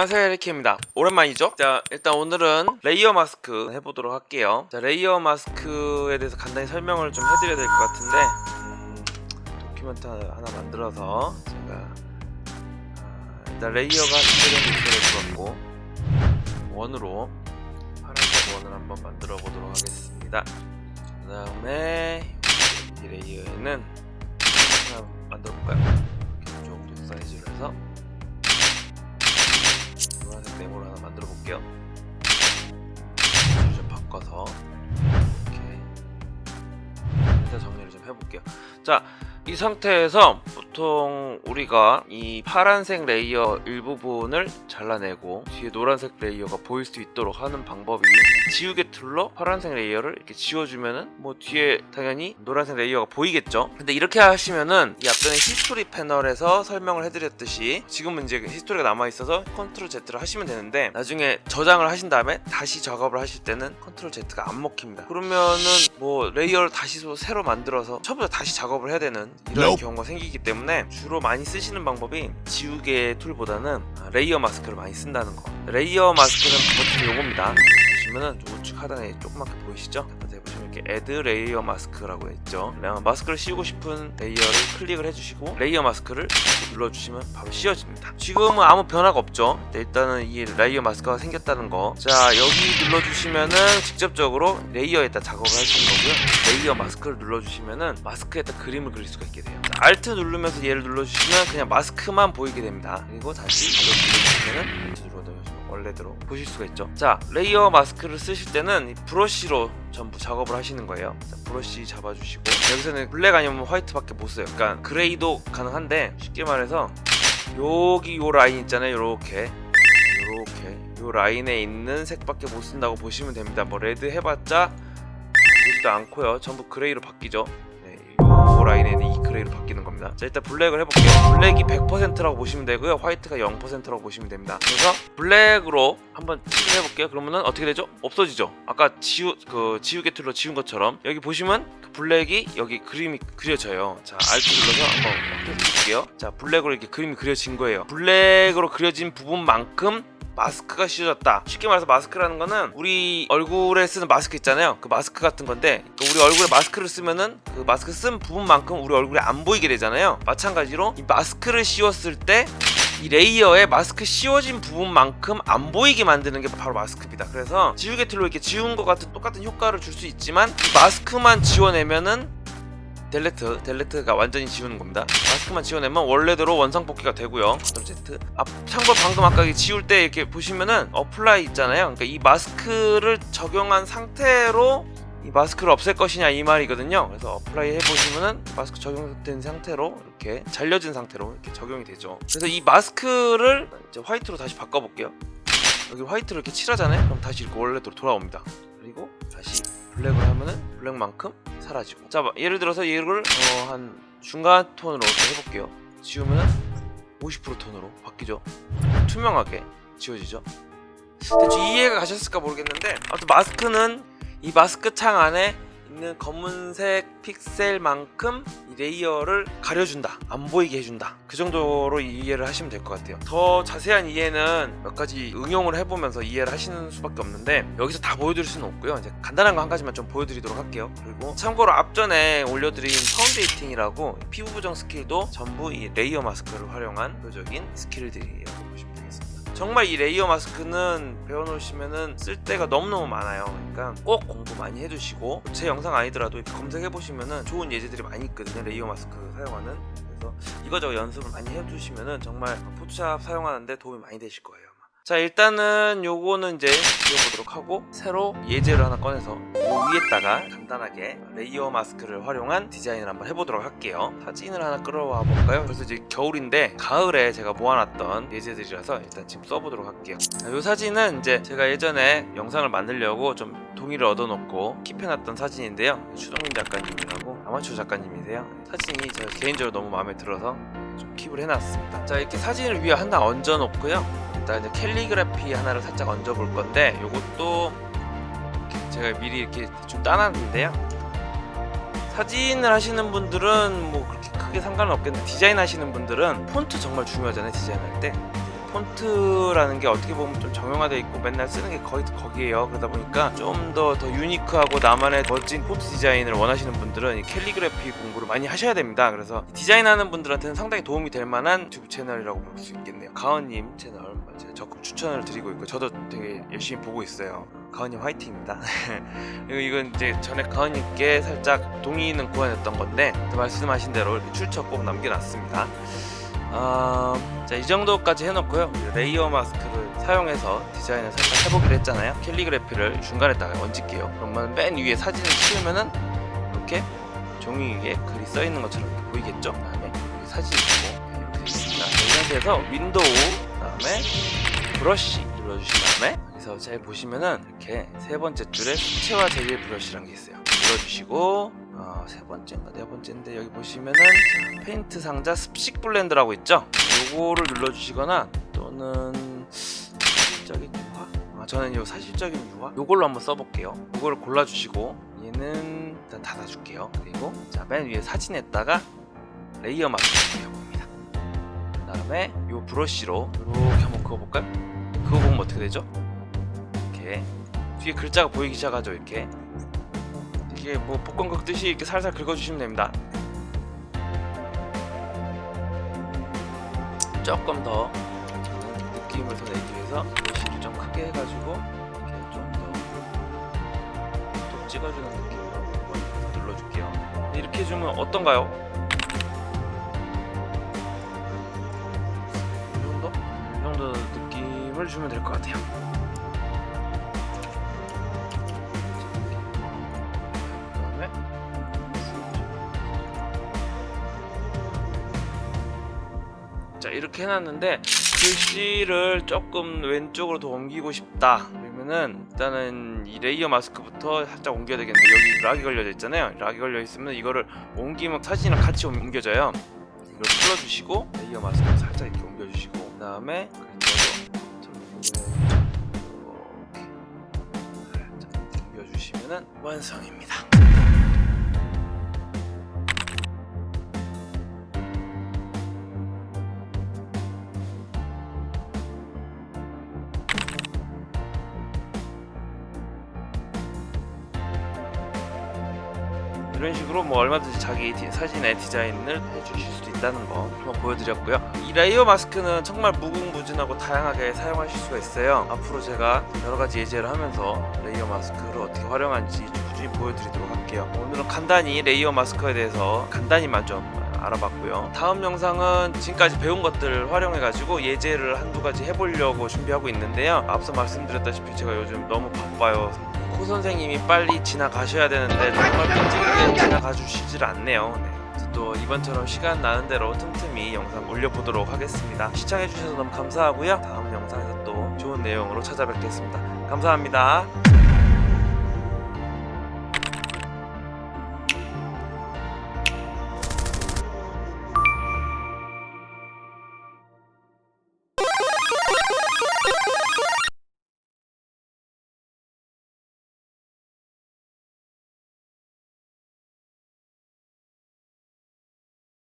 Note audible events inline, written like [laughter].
안녕하세요 에리키입니다 오랜만이죠? 자 일단 오늘은 레이어 마스크 해보도록 할게요 자 레이어 마스크에 대해서 간단히 설명을 좀 해드려야 될 것 같은데 음, 도큐멘트 하나 만들어서 제가 아, 일단 레이어가 두개 정도 같고 원으로 파란색 원을 한번 만들어 보도록 하겠습니다 그 다음에 이 레이어에는 하나 만들어 볼까요? 이렇게 정도 사이즈로 해서 노란색 네모를 하나 만들어 볼게요. 좀 바꿔서 이렇게 일단 정리를 좀 해볼게요. 자, 이 상태에서 보통 우리가 이 파란색 레이어 일부분을 잘라내고 뒤에 노란색 레이어가 보일 수 있도록 하는 방법이 지우개 툴로 파란색 레이어를 이렇게 지워주면은 뭐 뒤에 당연히 노란색 레이어가 보이겠죠. 근데 이렇게 하시면은 이 앞전에 히스토리 패널에서 설명을 해드렸듯이 지금은 이제 히스토리가 남아 있어서 컨트롤 Z를 하시면 되는데 나중에 저장을 하신 다음에 다시 작업을 하실 때는 컨트롤 Z가 안 먹힙니다. 그러면은 뭐 레이어를 다시 또 새로 만들어서 처음부터 다시 작업을 해야 되는 이런 Nope. 경우가 생기기 때문에 주로 많이 쓰시는 방법이 지우개 툴보다는 아, 레이어 마스크를 많이 쓴다는 거. 레이어 마스크는 버튼이 요겁니다. 보시면은 우측 하단에 조그맣게 보이시죠? 자세히 보시면 이렇게 애드 레이어 마스크라고 있죠. 그냥 마스크를 씌우고 싶은 레이어를 클릭을 해주시고 레이어 마스크를 눌러주시면 바로 씌워집니다. 지금은 아무 변화가 없죠. 네, 일단은 이 레이어 마스크가 생겼다는 거. 자 여기 눌러주시면은 직접적으로 레이어에다 작업을 있는 거고요. 레이어 마스크를 눌러주시면은 마스크에다 그림을 그릴 수가 있게 돼요. 자, Alt 누르면서 얘를 눌러주시면 그냥 마스크만 보이게 됩니다. 그리고 다시 눌러주시면은 눌러주시면 원래대로 보실 수가 있죠. 자 레이어 마스크를 쓰실 때는 이 브러쉬로 전부 작업을 하시는 거예요. 자, 브러쉬 잡아주시고 여기서는 블랙 아니면 화이트밖에 못 써요. 그러니까 그레이도 가능한데 쉽게 말해서 여기 요 라인 있잖아요. 요렇게 요렇게 요 라인에 있는 색밖에 못 쓴다고 보시면 됩니다. 뭐 레드 해봤자 되지도 않고요. 전부 그레이로 바뀌죠. 네, 요 라인에 있는 이 그레이로 바뀌는 겁니다. 자 일단 블랙을 해볼게요. 블랙이 100%라고 보시면 되고요. 화이트가 0%라고 보시면 됩니다. 그래서 블랙으로 한번 칠을 해볼게요. 그러면은 어떻게 되죠? 없어지죠. 아까 지우 그 지우개 툴로 지운 것처럼 여기 보시면 그 블랙이 여기 그림이 그려져요. 자 Alt 눌러서 한번 볼게요. 자 블랙으로 이렇게 그림이 그려진 거예요. 블랙으로 그려진 부분만큼 마스크가 씌워졌다. 쉽게 말해서 마스크라는 거는 우리 얼굴에 쓰는 마스크 있잖아요. 그 마스크 같은 건데 그 우리 얼굴에 마스크를 쓰면은 그 마스크 쓴 부분만큼 우리 얼굴에 안 보이게 되잖아요. 마찬가지로 이 마스크를 씌웠을 때이 레이어에 마스크 씌워진 부분만큼 안 보이게 만드는 게 바로 마스크입니다. 그래서 지우개 툴로 이렇게 지운 것 같은 똑같은 효과를 줄 수 있지만 이 마스크만 지워내면은 델레트, 델레트가 완전히 지우는 겁니다. 마스크만 지워내면 원래대로 원상 복귀가 되고요. 컨트롤 Z. 아, 참고 방금 아까 이 지울 때 이렇게 보시면은 어플라이 있잖아요. 그러니까 이 마스크를 적용한 상태로 이 마스크를 없앨 것이냐 이 말이거든요. 그래서 어플라이 해보시면은 마스크 적용된 상태로 이렇게 잘려진 상태로 이렇게 적용이 되죠. 그래서 이 마스크를 이제 화이트로 다시 바꿔볼게요. 여기 화이트로 이렇게 칠하잖아요. 그럼 다시 이렇게 원래대로 돌아옵니다. 그리고 다시 블랙을 하면은 블랙만큼 사라지고. 자, 뭐 예를 들어서 얘를 어, 한 중간 톤으로 해볼게요. 지우면은 50% 톤으로 바뀌죠. 투명하게 지워지죠. 대충 이해가 가셨을까 모르겠는데 아무튼 마스크는 이 마스크 창 안에 있는 검은색 픽셀만큼 이 레이어를 가려준다 안 보이게 해준다. 그 정도로 이해를 하시면 될 것 같아요. 더 자세한 이해는 몇 가지 응용을 해보면서 이해를 하시는 수밖에 없는데 여기서 다 보여드릴 수는 없고요. 이제 간단한 거 한 가지만 좀 보여드리도록 할게요. 그리고 참고로 앞전에 올려드린 파운데이팅이라고 피부 보정 스킬도 전부 이 레이어 마스크를 활용한 표적인 되겠습니다 정말 이 레이어 마스크는 배워놓으시면은 쓸 데가 너무너무 많아요. 그러니까 꼭 공부 많이 해두시고 제 영상 아니더라도 이렇게 검색해보시면은 좋은 예제들이 많이 있거든요. 레이어 마스크 사용하는. 그래서 이거저거 연습을 많이 해두시면은 정말 포토샵 사용하는데 도움이 많이 되실 거예요. 자 일단은 요거는 이제 지워보도록 하고 새로 예제를 하나 꺼내서 요 위에다가 간단하게 레이어 마스크를 활용한 디자인을 한번 해보도록 할게요. 사진을 하나 끌어와 볼까요? 그래서 이제 겨울인데 가을에 제가 모아놨던 예제들이라서 일단 지금 써보도록 할게요. 자, 요 사진은 이제 제가 예전에 영상을 만들려고 좀 동의를 얻어놓고 킵해놨던 사진인데요. 추동민 작가님이라고 아마추어 작가님이세요. 사진이 제가 개인적으로 너무 마음에 들어서 좀 킵을 해놨습니다. 자 이렇게 사진을 위에 하나 얹어놓고요 일단 이제 캘리그래피 하나를 살짝 얹어볼 건데 이렇게 제가 미리 이렇게 좀 따놨는데요. 사진을 하시는 분들은 뭐 그렇게 크게 상관은 없겠는데 디자인 하시는 분들은 폰트 정말 중요하잖아요 디자인할 때 폰트라는 게 어떻게 보면 좀 정형화되어 있고 맨날 쓰는 게 거의 거기에요. 그러다 보니까 좀 더 더 유니크하고 나만의 멋진 폰트 디자인을 원하시는 분들은 이 캘리그래피 공부를 많이 하셔야 됩니다. 그래서 디자인하는 분들한테는 상당히 도움이 될 만한 유튜브 채널이라고 볼 수 있겠네요. 가은님 채널 제가 적극 추천을 드리고 있고 저도 되게 열심히 보고 있어요. 가은님 화이팅입니다. [laughs] 그리고 이건 이제 전에 가은님께 살짝 동의는 구현했던 건데 말씀하신 대로 이렇게 출처 꼭 남겨놨습니다. 아, 자, 이 정도까지 해놓고요. 레이어 마스크를 사용해서 디자인을 살짝 해보기로 했잖아요. 캘리그래피를 중간에다가 얹을게요. 그러면 맨 위에 사진을 치우면은 이렇게 종이 위에 글이 써 있는 것처럼 보이겠죠? 그다음에 여기 사진이 있고 이렇게 되겠습니다. 자, 이 상태에서 윈도우 그다음에 브러쉬 눌러주신 다음에 여기서 잘 보시면은 이렇게 세 번째 줄에 수채화 재질 브러쉬라는 게 있어요. 눌러주시고 어, 세 번째인가 네 번째인데 여기 보시면은 자, 페인트 상자 습식 블렌드라고 있죠. 요거를 눌러주시거나 또는 사실적인 유화? 아, 저는 요 사실적인 유화 요걸로 한번 써볼게요. 요거를 골라주시고 얘는 일단 닫아줄게요. 그리고 자 맨 위에 사진에다가 레이어 마스크 켜봅니다. 그 다음에 요 브러쉬로 이렇게 한번 그어볼까요? 그거 보면 어떻게 되죠? 이렇게 뒤에 글자가 보이기 시작하죠. 이렇게 이게 뭐 복권 긁듯이 이렇게 살살 긁어주시면 됩니다. 조금 더 느낌을 더 내기 위해서 브러쉬를 좀 크게 해가지고 이렇게 좀더 또 찍어주는 느낌으로 한번 눌러줄게요. 이렇게 해주면 어떤가요? 이 정도? 이 정도 느낌을 주면 될 것 같아요. 이렇게 해놨는데 글씨를 조금 왼쪽으로 더 옮기고 싶다. 그러면은 일단은 이 레이어 마스크부터 살짝 옮겨야 되겠는데 여기 락이 걸려져 있잖아요. 락이 걸려 있으면 이거를 옮기면 사진이랑 같이 옮- 옮겨져요. 이걸 풀어주시고 레이어 마스크 살짝 이렇게 옮겨주시고 그 다음에 옮겨주시면은 완성입니다 이런 식으로 뭐 얼마든지 자기 디- 사진의 디자인을 해주실 수도 있다는 거 한번 보여드렸고요. 이 레이어 마스크는 정말 무궁무진하고 다양하게 사용하실 수가 있어요. 앞으로 제가 여러 가지 예제를 하면서 레이어 마스크를 어떻게 활용하는지 꾸준히 보여드리도록 할게요. 오늘은 간단히 레이어 마스크에 대해서 간단히만 좀 알아봤고요. 다음 영상은 지금까지 배운 것들을 활용해가지고 예제를 한두 가지 해보려고 준비하고 있는데요. 앞서 말씀드렸다시피 제가 요즘 너무 바빠요. 코 선생님이 빨리 지나가셔야 되는데 정말 끈질기게 지나가 주시질 않네요. 네. 또 이번처럼 시간 나는 대로 틈틈이 영상 올려보도록 하겠습니다. 시청해주셔서 너무 감사하고요. 다음 영상에서 또 좋은 내용으로 찾아뵙겠습니다. 감사합니다.